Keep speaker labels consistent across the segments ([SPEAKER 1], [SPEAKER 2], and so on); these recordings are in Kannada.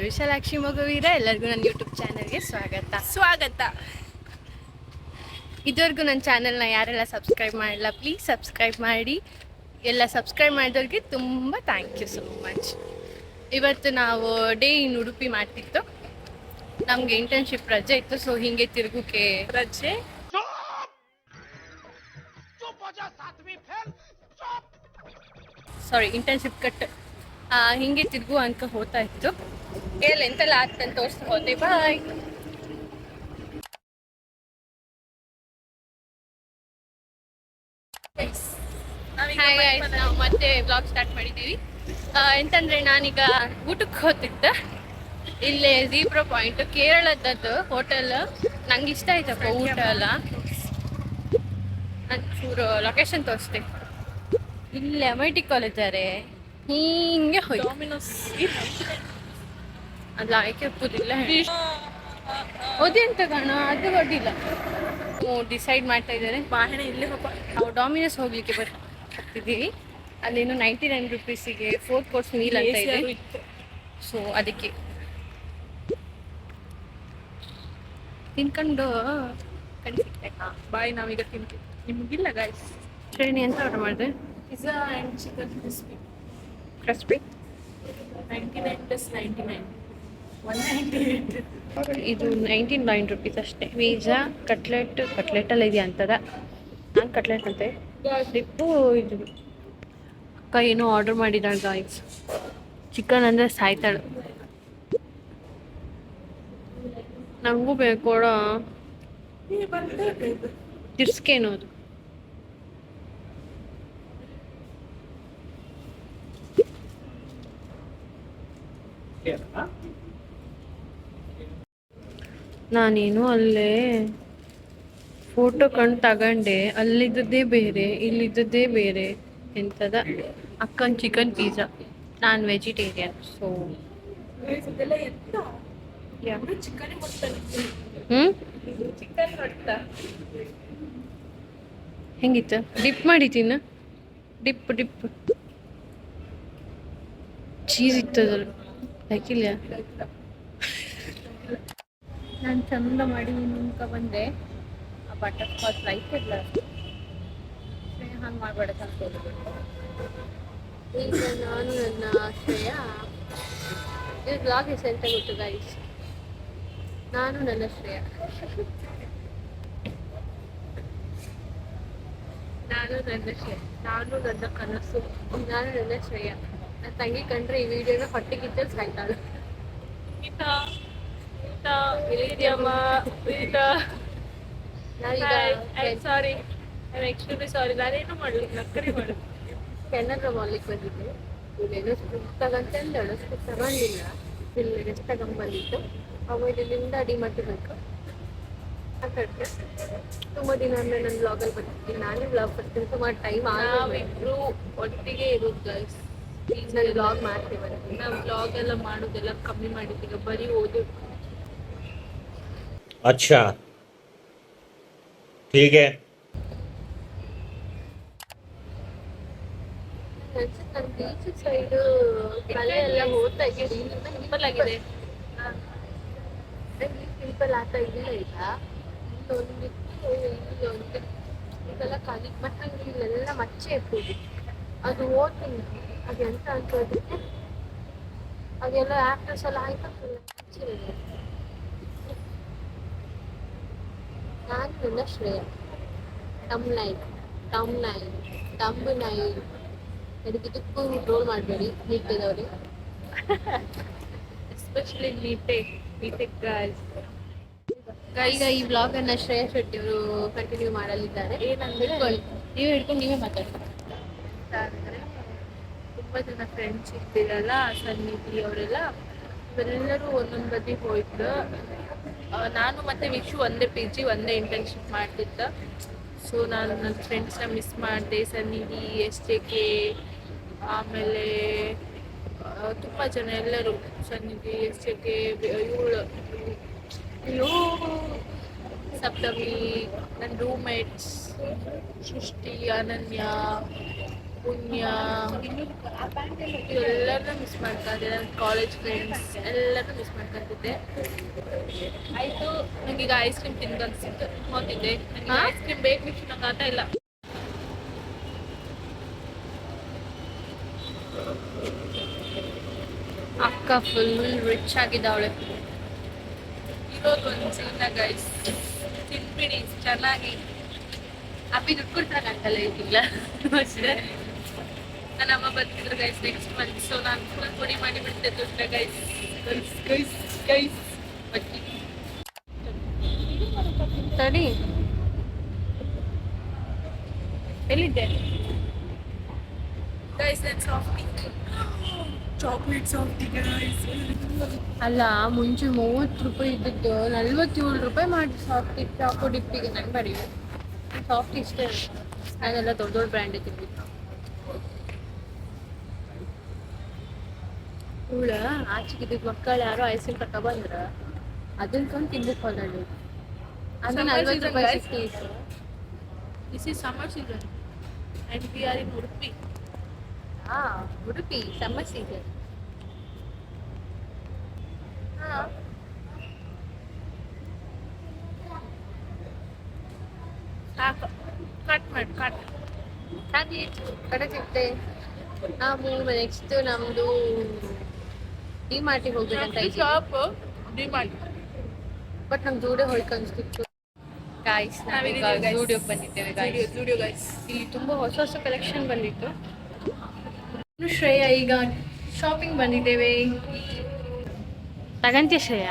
[SPEAKER 1] ಹೆಸರು ವಿಶಾಲಾಕ್ಷಿ ಮಗುವೀರ ಎಲ್ಲರಿಗೂ ನನ್ನ ಯೂಟ್ಯೂಬ್ ಚಾನಲ್ಗೆ ಸ್ವಾಗತ.
[SPEAKER 2] ಸ್ವಾಗತ.
[SPEAKER 1] ಇದುವರೆಗೂ ನನ್ನ ಚಾನಲ್ನ ಯಾರೆಲ್ಲ ಸಬ್ಸ್ಕ್ರೈಬ್ ಮಾಡಿಲ್ಲ ಪ್ಲೀಸ್ ಸಬ್ಸ್ಕ್ರೈಬ್ ಮಾಡಿ. ಎಲ್ಲ ಸಬ್ಸ್ಕ್ರೈಬ್ ಮಾಡಿದವ್ರಿಗೆ ತುಂಬ ಥ್ಯಾಂಕ್ ಯು ಸೋ ಮಚ್ ಇವತ್ತು ನಾವು ಡೇ ಇನ್ ಉಡುಪಿ ಮಾಡ್ತಿತ್ತು. ನಮಗೆ ಇಂಟರ್ನ್ಶಿಪ್ ರಜೆ ಇತ್ತು ಸೊ ಹಿಂಗೆ ತಿರುಗುಕ್ಕೆ
[SPEAKER 2] ರಜೆ.
[SPEAKER 1] ಸಾರಿ ಇಂಟರ್ನ್ಶಿಪ್ ಕಟ್ ಹಿಂಗೆ ತಿರುಗು ಅಂತ ಹೋಗ್ತಾ ಇತ್ತು ಎಲ್ಲಿ ಎಂತೆಲ್ಲ ಆಗ್ತಂತ ತೋರಿಸ್ತಾ ಹೋದೆ ಬಾಯ್ ನಾವು ಮತ್ತೆ ಬ್ಲಾಗ್ ಸ್ಟಾರ್ಟ್ ಮಾಡಿದ್ದೀವಿ. ಎಂತಂದ್ರೆ ನಾನೀಗ ಊಟಕ್ಕೆ ಹೋಗ್ತಿದ್ದೆ. ಇಲ್ಲೇ ಜೀಬ್ರಾ ಪಾಯಿಂಟ್ ಕೇರಳದದ್ದು ಹೋಟೆಲ್ ನಂಗೆ ಇಷ್ಟ ಆಯ್ತಪ್ಪ ಊಟ ಎಲ್ಲ. ನಾನು ಚೂರು ಲೊಕೇಶನ್ ತೋರಿಸ್ತೀನಿ ಇಲ್ಲೇ ಎಂ ಐ ಟಿ ಕಾಲೇಜ್ ಅರೆ. ಹಿಂಗೆ ಹೋಯ್ತು
[SPEAKER 2] ಡಾಮಿನೋಸ್
[SPEAKER 1] ಅಲ್ಲ ಆಯ್ಕೆ ಪುದಿಲ್ಲ ಅಂತ ಕಾಣ ಅದು ಗೊತ್ತಿಲ್ಲ. ಡಿಸೈಡ್ ಮಾಡ್ತಾ ಇದ್ದಾರೆ.
[SPEAKER 2] ಬಾಹಣ ಇಲ್ಲಿ ಹೋಗ.
[SPEAKER 1] ನಾವು ಡಾಮಿನೋಸ್ ಹೋಗ್ಲಿಕ್ಕೆ ಬರ್ ಹೋಗ್ತಿದ್ದೀವಿ ಅಲ್ಲಿನ್ನು ನೈಂಟಿ ನೈನ್ ರುಪೀಸಿಗೆ ಫೋರ್ ಕೋರ್ಸ್ ಮೀಲ್ ಅಂತ ಇದೆ. ಸೊ ಅದಕ್ಕೆ. ತಿನ್ಕೊಂಡು ಕಳಿಸಿದ್ದೆ
[SPEAKER 2] ಬಾಯ್ ನಾವೀಗ ತಿಂತೀವಿ. ನಿಮಗಿಲ್ಲ ಗಾಯ್ಸ್
[SPEAKER 1] ಶ್ರೇಣಿ ಅಂತ ಆರ್ಡರ್ ಮಾಡಿದೆ?
[SPEAKER 2] Pizza and chicken crispy
[SPEAKER 1] crispy
[SPEAKER 2] plus ninety nine
[SPEAKER 1] ಇದು ರುಪೀಸ್ ಅಷ್ಟೇ. ಪಿಜ್ಜಾ ಕಟ್ಲೆಟ್ ಕಟ್ಲೆಟಲ್ಲಿ ಇದೆಯಾ ಅಂತದ? ನಾನು ಕಟ್ಲೆಟ್ ಅಂತೆ. ಡಿಪ್ಪು ಇದು ಅಕ್ಕ ಏನೋ ಆರ್ಡರ್ ಮಾಡಿದ್ದಾಳೆ ಗಾಯ್ಸ್ ಚಿಕನ್ ಅಂದರೆ ಸಾಯ್ತಾಳೆ. ನನಗೂ ಬೇಕೋಡ ತಿರ್ಸ್ಕೇನು ಅದು. ನಾನೇನು ಅಲ್ಲೇ ಫೋಟೋ ಕಂಡು ತಗೊಂಡೆ, ಅಲ್ಲಿದ್ದದ್ದೇ ಬೇರೆ, ಇಲ್ಲಿದ್ದದ್ದೇ ಬೇರೆ ಎಂಥದ ಅಕ್ಕನ್ ಚಿಕನ್ ಪಿಜ್ಜಾ ನಾನು ವೆಜಿಟೇರಿಯನ್ ಸೊ ಹ್ಞೂ ಡಿಪ್ ಮಾಡಿ ತಿನ್ನ. ಡಿಪ್ ಡಿಪ್ ಚೀಸ್ ಇತ್ತದಲ್ಲ ಹಾಕಿಲ್ಲ ನಾನು ಚಂದ ಮಾಡಿ ನಿಮ್ಕ ಬಂದೆ. ಆ ಬಟರ್ ಸ್ಕಾಚ್ ಲೈಟ್ ಇಲ್ಲ ಹಂಗೆ ಮಾಡಬೇಡ ಈಗ ನಾನು ನನ್ನ ಶ್ರೇಯ ಇದು ಬ್ಲಾಗ್ ಹೆಸರು ಅಂತ ಗೊತ್ತು ಗೈಸ್ ನಾನು ನನ್ನ ಶ್ರೇಯ. ನಾನು ನನ್ನ ಶ್ರೇಯ. ನಾನು ನನ್ನ ಕನಸು. ನಾನು ನನ್ನ ಶ್ರೇಯ. ನನ್ನ ತಂಗಿ ಕಂಡ್ರೆ ಈ ವಿಡಿಯೋನ ಹೊಟ್ಟೆಗಿದ್ದ ಸಾಯ್ತಾಳು.
[SPEAKER 2] ಈತ ಸಾರಿ ಐ ಎಕ್ಸ್ಟ್ರೀಮ್ಲಿ ಸಾರಿ ನಾನೇನು ನಕ್ಕರಿ
[SPEAKER 1] ಮಾಡ್ಲಿಕ್ಕೆ. ಬಂದಿದ್ದೆ. ಇಲ್ಲೇನೋ ಸ್ಕೂಪ್ ತಗಂತಂದಳು ಸ್ಕೂಪ್ ತಗೊಂಡಿಲ್ಲ. ಇಲ್ಲಿ ರೆಸ್ಟ್ ತಗೊಂಡ್ಬಂದಿತ್ತು ಆಮೇಲೆ ಇಲ್ಲಿಂದ ಅಡಿ ಮಾಡ್ತಿರ್ಬೇಕು ಮಾತಾಡ್ತೆ ತುಂಬ ದಿನ ಅಂದರೆ ನನ್ನ ಬ್ಲಾಗಲ್ಲಿ ಬರ್ತೀನಿ ನಾನೇ ಬ್ಲಾಗ್ ಬರ್ತೀನಿ. ಸುಮಾರು ಟೈಮ್
[SPEAKER 2] ನಾವಿಬ್ರು ಒಟ್ಟಿಗೆ ಇರೋದು ಗೈಸ್
[SPEAKER 1] ನಾನು ಬ್ಲಾಗ್ ಮಾಡ್ತೀವಿ.
[SPEAKER 2] ನಾವು ಬ್ಲಾಗ್ ಎಲ್ಲ ಮಾಡೋದೆಲ್ಲ ಕಮ್ಮಿ ಮಾಡಿದ್ದೀಗ ಬರೀ ಓದು
[SPEAKER 1] ಹೋಗ್ತಾ ಇದೆ
[SPEAKER 2] ಸಿಂಪಲ್ ಆಗಿದೆ
[SPEAKER 1] ಸಿಂಪಲ್ ಆಗ್ತಾ ಇದಿಲ್ಲ ಈಗ ಇಲ್ಲೊಂದಿತ್ತು ಇಲ್ಲೊಂದು ಇದೆಲ್ಲ ಖಾಲಿ ಮತ್ತೆ ನಂಗೆ ಇಲ್ಲೆಲ್ಲ ಮಚ್ಚೆ ಇರ್ಬೋದು ಅದು ಓದ್ತೀನಿ ಅದು ಎಂತ ಅಂತ ಹೇಳಿದ್ರೆ ಅದೆಲ್ಲ ಆಕ್ಟರ್ಸ್ ಎಲ್ಲ ಆಯ್ತು ಮಚ್ಚೆ ಇದೆ ನನ್ನ ಶ್ರೇಯ. ಟಮ್ ನೈನ್ ಟಂಬ್ ನೈನ್ ಇದಕ್ಕೂ ರೋಲ್ ಮಾಡಬೇಡಿ ನೀಟೆದವ್ರಿ.
[SPEAKER 2] ಎಸ್ಪೆಷಲಿ ನೀಟೆ ನೀಟೆ ಗಾಯ್ಸ್
[SPEAKER 1] ಈಗ ಈ ಬ್ಲಾಗ್ ಅನ್ನ ಶ್ರೇಯಾ ಶೆಟ್ಟಿ ಅವರು ಕಂಟಿನ್ಯೂ ಮಾಡಲಿದ್ದಾರೆ. ಹಿಡ್ಕೊಳ್ಳಿ ನೀವು ಹಿಡ್ಕೊಂಡು ನೀವೇ ಮಾತಾಡಿ.
[SPEAKER 2] ತುಂಬಾ ತುಂಬ ಜನ ಫ್ರೆಂಡ್ಸ್ ಇರ್ತೀರಲ್ಲ ಸನ್ನಿಧಿ ಅವರೆಲ್ಲ. ಇವರೆಲ್ಲರೂ ಒಂದೊಂದು ಬದಿ ಹೋಯ್ತು. ನಾನು ಮತ್ತೆ ವಿಶು ಒಂದೇ ಪಿ ಜಿ ಒಂದೇ ಇಂಟರ್ನ್ಶಿಪ್ ಮಾಡ್ತಿದ್ದ. ಸೊ ನಾನು ನನ್ನ ಫ್ರೆಂಡ್ಸ್ನ ಮಿಸ್ ಮಾಡಿದೆ ಸನ್ನಿಧಿ ಎಸ್ ಜೆ ಕೆ ಆಮೇಲೆ ತುಂಬ ಜನ ಎಲ್ಲರೂ ಸನ್ನಿಧಿ ಎಸ್ ಜೆ ಕೆ ಇವಳು ಅಯ್ಯೋ ಸಪ್ತಮಿ ನನ್ನ ರೂಮ್ಮೇಟ್ಸ್ ಸೃಷ್ಟಿ, ಅನನ್ಯ ಪುಣ್ಯ ಎಲ್ಲರನ್ನೂ ಮಿಸ್ ಮಾಡ್ಕೊಂಡೆ ನನ್ನ ಕಾಲೇಜ್ ಫ್ರೆಂಡ್ಸ್ ಎಲ್ಲರನ್ನೂ ಮಿಸ್ ಮಾಡ್ಕೊಂತಿದ್ದೆ ಆಯ್ತು ನನಗೀಗ ಐಸ್ ಕ್ರೀಮ್ ತಿಂದು ಅನಿಸಿತ್ತು. ಹೋಗಿದ್ದೆ. ನನಗೆ ಐಸ್ ಕ್ರೀಮ್ ಬೇಕು ನಂಗೆ ಆತ ಇಲ್ಲ.
[SPEAKER 1] ಅಕ್ಕ ಫುಲ್ ರಿಚ್ ಆಗಿದ್ದಾವಳೆ
[SPEAKER 2] ಇರೋದು ಒಂದು ಜೀವನ ಗೈಸ್ ತಿನ್ಬಿಡಿ ಚೆನ್ನಾಗಿ. ಅಪ್ಪಿ ದುಡ್ಡು ಕೊಡ್ತಾರೆ ಅಂತಲ್ಲ ಇದಿಲ್ಲ ಅಷ್ಟೇ. ನನ್ನ ಅಮ್ಮ ಬರ್ತಿದ್ರು ಗೈಸ್ ನೆಕ್ಸ್ಟ್ ಮಂತ್ ಸೊ ನಾನು ಫುಲ್ ಪುಡಿ ಮಾಡಿ ಬಿಡ್ತೆ ದುಡ್ಡ ಗೈಸ್ ಗೈಸ್ ಗೈಸ್ ಗೈಸ್ ಬಟ್ಟಿ
[SPEAKER 1] ತಡಿ.
[SPEAKER 2] ಎಲ್ಲಿದ್ದೆ? ಗೈಸ್ ನಾನು ಸಾಫ್ಟಿ ಚಾಕ್ಲೇಟ್ ಸಾಫ್ಟಿ ಗೈಸ್
[SPEAKER 1] ಅಲ್ಲ, ಮುಂಚೆ ಮೂವತ್ತು ರೂಪಾಯಿ ಇದ್ದಿದ್ದು ನಲ್ವತ್ತೇಳು ರೂಪಾಯಿ ಮಾಡಿ ಸಾಫ್ಟ್ ಚಾಕೋ ಡಿಪ್ಪಿಗೆ ನಂಗೆ ಬರೀ ಸಾಫ್ಟ್ ಇಷ್ಟೇ. ನಾನೆಲ್ಲ ದೊಡ್ಡ ದೊಡ್ಡ ಬ್ರ್ಯಾಂಡ್ ತಿಂದಿದ್ದು. ಇವಳ ಆಚೆಗಿದ್ದ ಮಕ್ಕಳು ಯಾರೋ ಐಸ್ ಕ್ರೀಮ್ ಕಟ್ಟ ಬಂದ್ರ ಅದನ್ನ ಕೊಂಡು ತಿನ್ಬೇಕು ಹೊಲಲ್ಲಿ ರೂಪಾಯಿ
[SPEAKER 2] this is summer season and we are in Udupi
[SPEAKER 1] ಹಾ ಉಡುಪಿ ಸಮ್ಮರ್ ಸೀಸನ್ ಹಾ.
[SPEAKER 2] ಸಾಕು. ಕಟ್ ಮಾಡಿ ಕಟ್
[SPEAKER 1] ಹಾಗೆ ಕಡೆ ಸಿಗ್ತೆ ನಾವು ನೆಕ್ಸ್ಟ್ ನಮ್ದು ಡಿ ಮಾರ್ಟಿಗೆ ಹೋಗ್ಬೇಕಂತ ಇದ್ದೀವಿ
[SPEAKER 2] ಶಾಪ್ ಡಿಮಾಂಡ್
[SPEAKER 1] ಬಟ್ ನಮ್ಗೆ ಜೂಡೆ ಹೋಯ್ತು ಅನ್ಸ್ತಿತ್ತು ಗಾಯ್ಸ್ ನಾವೀಗ
[SPEAKER 2] ನಾವಿದೀವಿ guys.
[SPEAKER 1] ಜೂಡಿಯೋಗೆ ಬಂದಿದ್ದೇವೆ ಗಾಯ್ಸ್
[SPEAKER 2] ಜುಡಿಯೋ ಗೈಸ್
[SPEAKER 1] ಇಲ್ಲಿ ತುಂಬಾ ಹೊಸ ಹೊಸ ಕಲೆಕ್ಷನ್ ಬಂದಿತ್ತು ಇನ್ನು ಶ್ರೇಯ ಈಗ ಶಾಪಿಂಗ್ ಬಂದಿದ್ದೇವೆ ತಗಂತ್ಯ ಶ್ರೇಯ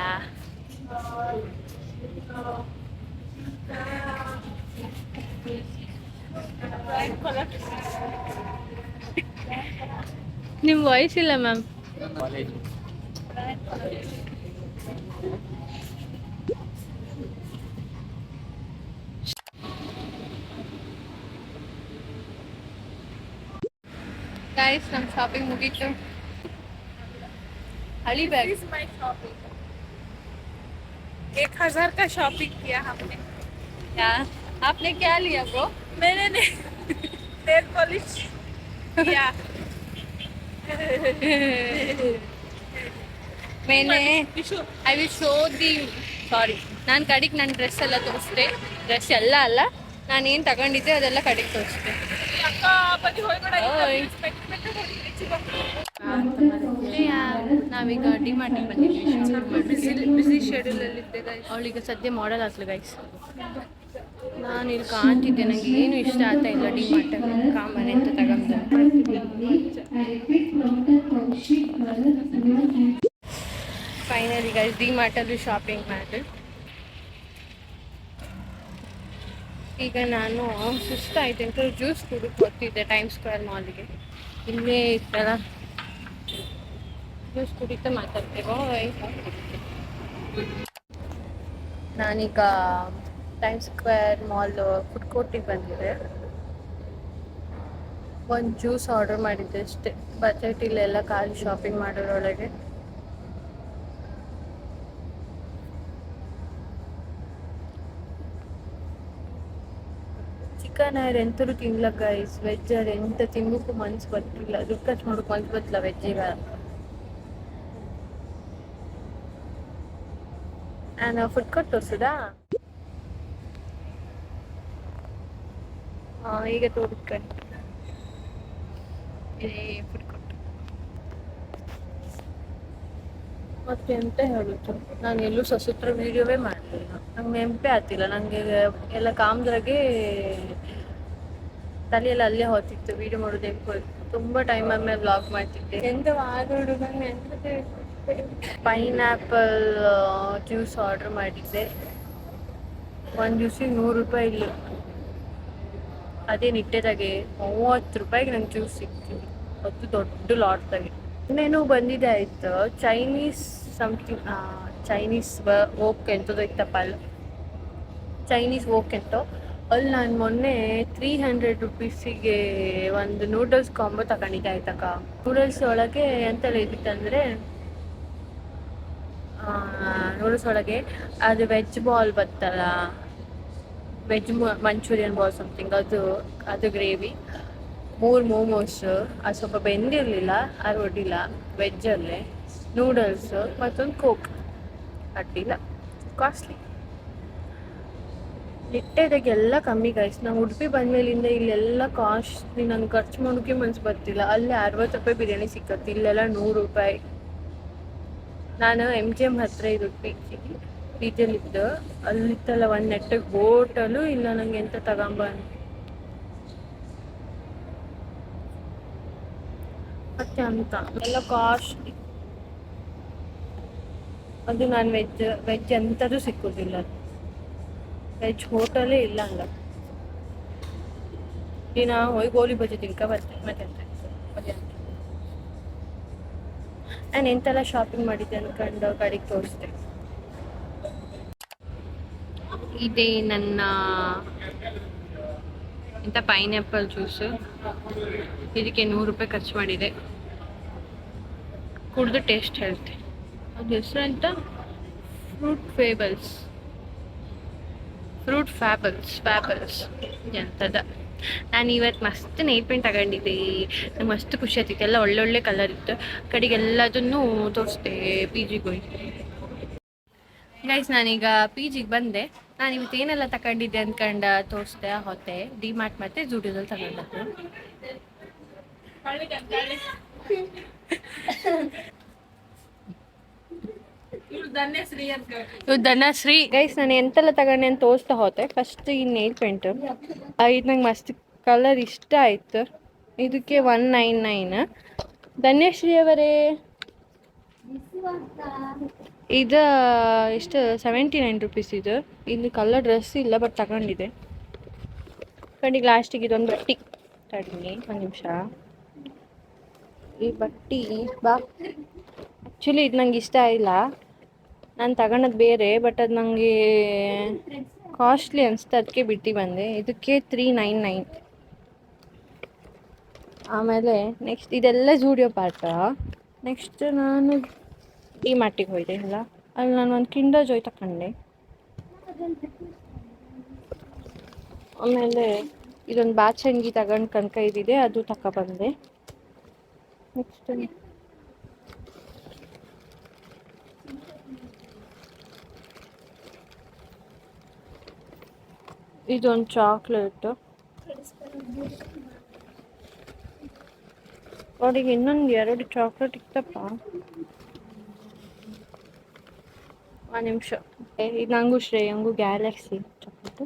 [SPEAKER 1] ನಿಮ್ ವಾಯ್ಸ್ ಇಲ್ಲ ma'am Guys, I'm shopping Mugicho. हली बैग
[SPEAKER 2] इज़ माय शॉपिंग एक हज़ार का शॉपिंग किया हमने।
[SPEAKER 1] क्या? आपने क्या लिया वो
[SPEAKER 2] मैंने ने पॉलिश किया।
[SPEAKER 1] मैंने
[SPEAKER 2] Vishu
[SPEAKER 1] I will show the sari ನಾನು ಕಡಿಗೆ ನನ್ನ ಡ್ರೆಸ್ ಎಲ್ಲ ತೋರಿಸ್ದೆ. ಡ್ರೆಸ್ ಎಲ್ಲ ಅಲ್ಲ. ನಾನು ಏನು ತಗೊಂಡಿದ್ದೆ ಅದೆಲ್ಲ ಕಡಿಗೆ ತೋರಿಸ್ದೆ. ನಾವೀಗ ಡಿ ಮಾಡಿ ಬಂದಿದ್ದೀವಿ.
[SPEAKER 2] ಬಿಸಿ ಶೆಡ್ಯೂಲ್ ಅಲ್ಲಿ ಇದ್ದೆ guys.
[SPEAKER 1] ಅವಳಿಗೆ ಸದ್ಯ ಮಾಡಲ್ ಹಾಕ್ಲಿ ಗೈಸ್ ನಾನು ಇಲ್ಲಿ ಕಾಣ್ತಿದ್ದೆ. ನನಗೆ ಏನು ಇಷ್ಟ ಆಗ್ತಾ ಇಲ್ಲ ಡಿ ಮಾರ್ಟ್ ಕಾಮನ್ ಅಂತ ತಗೊಂಡು ಫೈನಲಿ ಗೈಸ್ ಡಿ ಮಾರ್ಟಲ್ಲಿ ಶಾಪಿಂಗ್ ಮಾಡಿ. ಈಗ ನಾನು ಸುಸ್ತಾಯ್ತು ಅಂತ ಜ್ಯೂಸ್ ಕುಡಿದು ಬರ್ತಿದ್ದೆ ಟೈಮ್ ಸ್ಕ್ವೇರ್ ಮಾಲ್ಗೆ ಇಲ್ಲೇ ಇತ್ತಲ್ಲ. ಜ್ಯೂಸ್ ಕುಡಿತಾ ಮಾತಾಡ್ತೇವೆ. ನಾನೀಗ ಟೈಮ್ ಸ್ಕ್ವೇರ್ ಮಾಲ್ ಫುಡ್ ಕೋರ್ಟಿಗೆ ಬಂದಿದ್ದೆ. ಒಂದು ಜ್ಯೂಸ್ ಆರ್ಡರ್ ಮಾಡಿದ್ದೆ ಅಷ್ಟೇ. ಬಜೆಟ್ ಇಲ್ಲೆಲ್ಲ ಖಾಲಿ ಶಾಪಿಂಗ್ ಮಾಡೋದ್ರೊಳಗೆ. ಚಿಕನ್ ಆರ್ ಎಂತರು ತಿನ್ಲ ಗೈಸ್ ವೆಜ್ ಆರ್ ಎಂತ ತಿನ್ನಕ್ಕೂ ಮನ್ಸು ಬರ್ತಿಲ್ಲ. ದುಡ್ಡು ಖರ್ಚು ಮಾಡೋಕೆ ಮನ್ಸು ಬರ್ತಿಲ್ಲ ವೆಜ್ಜಿಗೆ ನಾನು ಫುಡ್ ಕೋರ್ಟ್ ತೋರಿಸೋದಾ? ಈಗ ತೋರಿಸ್ಕೊಂಡು ಫುಡ್ ಮತ್ತೆ ಎಂತ ಹೇಳುದು ನಾನು ಎಲ್ಲೂ ಸಸೂತ್ರ ವಿಡಿಯೋವೇ ಮಾಡಲಿಲ್ಲ. ನಂಗೆ ನೆನಪೇ ಆತಿಲ್ಲ ನನಗೆ ಎಲ್ಲ ಕಾಮ್ದ್ರಾಗೆ ತಲೆಯೆಲ್ಲ ಅಲ್ಲೇ ಹೋಗ್ತಿತ್ತು. ವಿಡಿಯೋ ಮಾಡೋದು ಹೆಂಗೆ ತುಂಬಾ ಟೈಮ್ ಆದ್ಮೇಲೆ ಬ್ಲಾಗ್ ಮಾಡ್ತಿದ್ದೆ. ಎಂತ ಎಂತ ಪೈನಾಪಲ್ ಜ್ಯೂಸ್ ಆರ್ಡರ್ ಮಾಡಿದ್ದೆ. ಒಂದ್ ಜ್ಯೂಸಿಗೆ ನೂರು ರೂಪಾಯಿ ಇಲ್ಲ. ಅದೇ ನಿಟ್ಟೆದಾಗೆ ಮೂವತ್ತು ರೂಪಾಯಿಗೆ ನಂಗೆ ಜ್ಯೂಸ್ ಸಿಗ್ತೀನಿ ಅದು ದೊಡ್ಡ ಲಾಟ್ದಾಗೆ ಇನ್ನೇನು ಬಂದಿದೆ ಆಯ್ತು? ಚೈನೀಸ್ ಸಮಥಿಂಗ್ ಚೈನೀಸ್ ಓಕ್ ಇತ್ತಪ್ಪ ಅಲ್ಲ. ಚೈನೀಸ್ ಓಕ್ ಎಂತೋ. ಅಲ್ಲಿ ನಾನು ಮೊನ್ನೆ ತ್ರೀ ಹಂಡ್ರೆಡ್ ರುಪೀಸಿಗೆ ಒಂದು ನೂಡಲ್ಸ್ ಕಾಂಬೋ ತಗೊಂಡಿದ್ದೆ ಆಯ್ತಕ್ಕ. ನೂಡಲ್ಸ್ ಒಳಗೆ ಎಂತೆಲ್ಲ ಇದ್ದಿತ್ತಂದರೆ ನೂಡಲ್ಸ್ ಒಳಗೆ ಅದು ವೆಜ್ ಬಾಲ್ ಬತ್ತಲ್ಲ. ವೆಜ್ ಮಂಚೂರಿಯನ್ ಬಾಲ್ ಸಮಥಿಂಗ್ ಅದು ಅದು ಗ್ರೇವಿ ಮೂರು ಮೋಮೋಸ್ ಅದು ಸ್ವಲ್ಪ ಬೆಂದಿರಲಿಲ್ಲ ಅದು ಒಡ್ಡಿಲ್ಲ ವೆಜ್ಜಲ್ಲೇ ನೂಡಲ್ಸ್ ಮತ್ತೊಂದು ಕೋಕ್ ಅಡ್ಡಿಲ್ಲ ಕಾಸ್ಟ್ಲಿ ಇಟ್ಟೆದಾಗೆಲ್ಲ ಕಮ್ಮಿ ಗೈಸ್ ನಾವು ಉಡುಪಿ ಬಂದಮೇಲಿಂದ ಇಲ್ಲೆಲ್ಲ ಕಾಸ್ಟ್ಲಿ ನಂಗೆ ಖರ್ಚು ಮಾಡೋಕೆ ಮನ್ಸು ಬರ್ತಿಲ್ಲ. ಅಲ್ಲಿ ಅರವತ್ತು ರೂಪಾಯಿ ಬಿರಿಯಾನಿ ಸಿಕ್ಕತ್ತೆ, ಇಲ್ಲೆಲ್ಲ ನೂರು ರೂಪಾಯಿ. ನಾನು ಎಂ ಜಿ ಎಂ ಹತ್ರ ಇದು ಪಿ ಜಿಗೆ ಪಿ ಜಿಯಲ್ಲಿದ್ದು ಅಲ್ಲಿತ್ತಲ್ಲ ಒಂದು ನೆಟ್ಟಿಗೆ ಇಲ್ಲ ನಂಗೆ ಎಂತ ತಗೊಂಬ ಮತ್ತೆ ಅಂತ. ಎಲ್ಲ ಕಾಸ್ಟ್ಲಿ ಅದು ನಾನ್ ವೆಜ್ ವೆಜ್ ಎಂಥದ್ದು ಸಿಕ್ಕುದಿಲ್ಲ. ವೆಜ್ ಹೋಟೆಲೇ ಇಲ್ಲ ಅಲ್ಲ ದಿನ ಹೋಯ್ ಗೋಲಿ ಬಜ್ಜಿ ತಿನ್ಕ ಬರ್ತೇನೆ ಮತ್ತೆ ನಾನು ಎಂತೆಲ್ಲ ಶಾಪಿಂಗ್ ಮಾಡಿದ್ದೆ ಅನ್ಕೊಂಡು ಕಡೆಗೆ ತೋರಿಸ್ದೆ. ಇದೇ ನನ್ನ ಇಂಥ ಪೈನಾಪಲ್ ಜ್ಯೂಸು ಇದಕ್ಕೆ ನೂರು ರೂಪಾಯಿ ಖರ್ಚು ಮಾಡಿದೆ. ಕುಡಿದು ಟೇಸ್ಟ್ ಹೇಳ್ತೆ ಅದು ಹೆಸರು ಅಂತ fruit fables fruit fables fables ಎಂಥದ. ನಾನು ಇವತ್ತು ಮಸ್ತ್ ನೇಲ್ ಪೇಂಟ್ ತಗೊಂಡಿದ್ದೆ. ನಂಗೆ ಮಸ್ತ್ ಖುಷಿ ಆಗ್ತಿತ್ತು ಎಲ್ಲ ಒಳ್ಳೊಳ್ಳೆ ಕಲರ್ ಇತ್ತು. ಕಡೆಗೆ ಎಲ್ಲದನ್ನು ತೋರಿಸ್ದೆ ಪಿ ಜಿಗೆ ಗೈಸ್ ನಾನೀಗ ಪಿ ಜಿಗೆ ಬಂದೆ. ನಾನು ಇವತ್ತು ಏನೆಲ್ಲ ತಗೊಂಡಿದ್ದೆ ಅಂದ್ಕೊಂಡ ತೋರಿಸ್ದೆ ಹೊತ್ತೆ. ಡಿ ಮಾರ್ಟ್ ಮತ್ತು ಜೂಡಿಯೋದಲ್ಲಿ ತಗೊಂಡದ್ದು. ಧನಶ್ರೀ ಗೈಸ್ ನಾನು ಎಂತೆಲ್ಲ ತಗೊಂಡೆ ಅಂತ ತೋರಿಸ್ತಾ ಹೋತೆ ಫಸ್ಟ್ ಈ ನೇಲ್ ಪೇಂಟ್ ಇದು ನಂಗೆ ಮಸ್ತ್ ಕಲರ್ ಇಷ್ಟ ಆಯ್ತು. ಇದಕ್ಕೆ ಒನ್ ನೈನ್ ನೈನ್ ಧನ್ಯಶ್ರೀ ಅವರೇ. ಇದು ಎಷ್ಟು ಸೆವೆಂಟಿ ನೈನ್ ರುಪೀಸ್ ಇದು. ಇಲ್ಲಿ ಕಲರ್ ಡ್ರೆಸ್ ಇಲ್ಲ ಬಟ್ ತಗೊಂಡಿದೆ ಕಂಡಿಗೆ ಲಾಸ್ಟಿಗೆ ಇದೊಂದು ಬಟ್ಟಿ. ತಡಿ ಒಂದು ನಿಮಿಷ. ಈ ಬಟ್ಟಿ, ಬಾ. ಆ್ಯಕ್ಚುಲಿ ಇದು ನಂಗೆ ಇಷ್ಟ ಇಲ್ಲ. ನಾನು ತಗೊಂಡದ್ದು ಬೇರೆ ಬಟ್ ಅದು ನನಗೆ ಕಾಸ್ಟ್ಲಿ ಅನಿಸ್ತು ಅದಕ್ಕೆ ಬಿಟ್ಟು ಬಂದೆ. ಇದಕ್ಕೆ ತ್ರೀ ನೈನ್ ನೈನ್ ಆಮೇಲೆ ನೆಕ್ಸ್ಟ್ ಇದೆಲ್ಲ ಜೂಡಿಯೋ ಪಾರ್ಟ ನೆಕ್ಸ್ಟ್ ನಾನು ಡಿ ಮಾರ್ಟಿಗೆ ಹೋಯ್ದೆ ಅಲ್ಲ ಅಲ್ಲಿ ನಾನು ಒಂದು ಕಿಂಡರ್ ಜೋಯ್ ತಗೊಂಡೆ ಆಮೇಲೆ ಇದೊಂದು ಬಾಚಂಗಿ ತಗೊಂಡು ಕನಕ ಇದಿದೆ ಅದು ತಗೊಬಂದೆ ನೆಕ್ಸ್ಟ್ ಇದೊಂದು ಚಾಕ್ಲೇಟ್ ಅವಳಿಗೆ ಇನ್ನೊಂದು ಎರಡು ಚಾಕ್ಲೇಟ್ ಇತ್ತಪ್ಪ. ಒಂದು ನಿಮಿಷ. ಇದು ನಂಗೂ ಶ್ರೇಯಂಗೂ ಗ್ಯಾಲಕ್ಸಿ ಚಾಕ್ಲೇಟು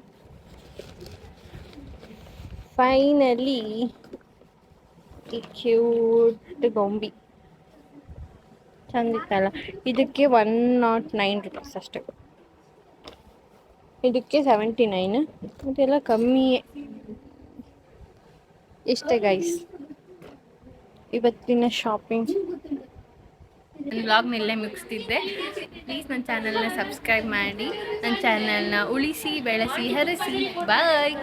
[SPEAKER 1] ಫೈನಲಿ ಈ ಕ್ಯೂಟ್ ಗೊಂಬಿ ಚಂದಿತ್ತಲ್ಲ ಇದಕ್ಕೆ ಒನ್ ನಾಟ್ ನೈನ್ ರುಪೀಸ್ ಅಷ್ಟೇ. ಇದಕ್ಕೆ ಸೆವೆಂಟಿ ನೈನ್ ಇದೆಲ್ಲ ಕಮ್ಮಿಯೇ. ಇಷ್ಟೇ ಗೈಸ್ ಇವತ್ತಿನ ಶಾಪಿಂಗ್ ನನ್ನ ವ್ಲಾಗ್ನೆಲ್ಲೇ ಮುಗಿಸ್ತಿದ್ದೆ. ಪ್ಲೀಸ್ ನನ್ನ ಚಾನಲ್ನ ಸಬ್ಸ್ಕ್ರೈಬ್ ಮಾಡಿ. ನನ್ನ ಚಾನಲ್ನ ಉಳಿಸಿ, ಬೆಳೆಸಿ, ಹರಸಿ. ಬಾಯ್